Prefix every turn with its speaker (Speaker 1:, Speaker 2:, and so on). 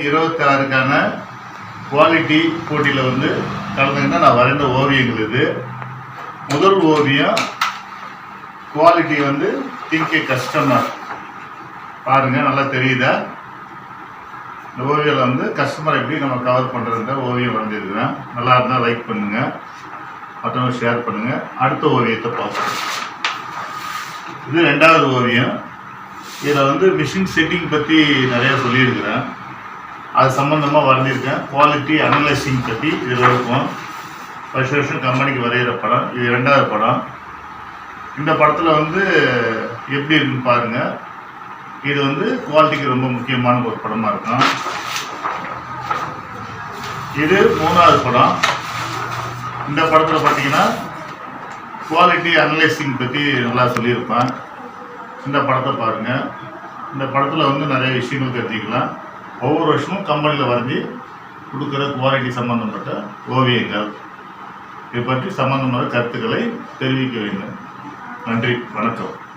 Speaker 1: இருபத்தி ஆறுக்கான குவாலிட்டி போட்டியில் வந்து கலந்துக்கினா நான் வரைந்த ஓவியங்கள் இது. முதல் ஓவியம் குவாலிட்டி வந்து திங்கே கஸ்டமர் பாருங்கள் நல்லா தெரியுதா? இந்த ஓவியில் வந்து கஸ்டமர் எப்படி நம்ம கவர் பண்ணுறதுன்ற ஓவியம் வரைஞ்சிருக்கிறேன். நல்லா இருந்தால் லைக் பண்ணுங்கள் மற்றவங்க ஷேர் பண்ணுங்கள் அடுத்த ஓவியத்தை பார்ப்போம். இது ரெண்டாவது ஓவியம். இதில் வந்து மிஷின் செட்டிங் பற்றி நிறையா சொல்லியிருக்கிறேன். அது சம்மந்தமாக வரைஞ்சிருக்கேன். குவாலிட்டி அனலைசிங் பற்றி இதில் இருக்கும். வருஷ வருஷம் கம்பெனிக்கு வரைகிற படம். இது ரெண்டாவது படம். இந்த படத்தில் வந்து எப்படி இருக்குன்னு பாருங்கள் இது வந்து குவாலிட்டிக்கு ரொம்ப முக்கியமான ஒரு படமாக இருக்கும். இது மூணாவது படம். இந்த படத்தில் பார்த்தீங்கன்னா குவாலிட்டி அனலைசிங் பற்றி நல்லா சொல்லியிருப்பேன் இந்த படத்தை பாருங்கள் இந்த படத்தில் வந்து நிறைய விஷயங்கள் தெரிஞ்சுக்கலாம். ஒவ்வொரு வருஷமும் கம்பெனியில் வரைஞ்சி கொடுக்குற குவாலிட்டி சம்மந்தப்பட்ட ஓவியங்கள். இதை பற்றி சம்பந்தமான கருத்துக்களை தெரிவிக்க வேண்டும். நன்றி. வணக்கம்.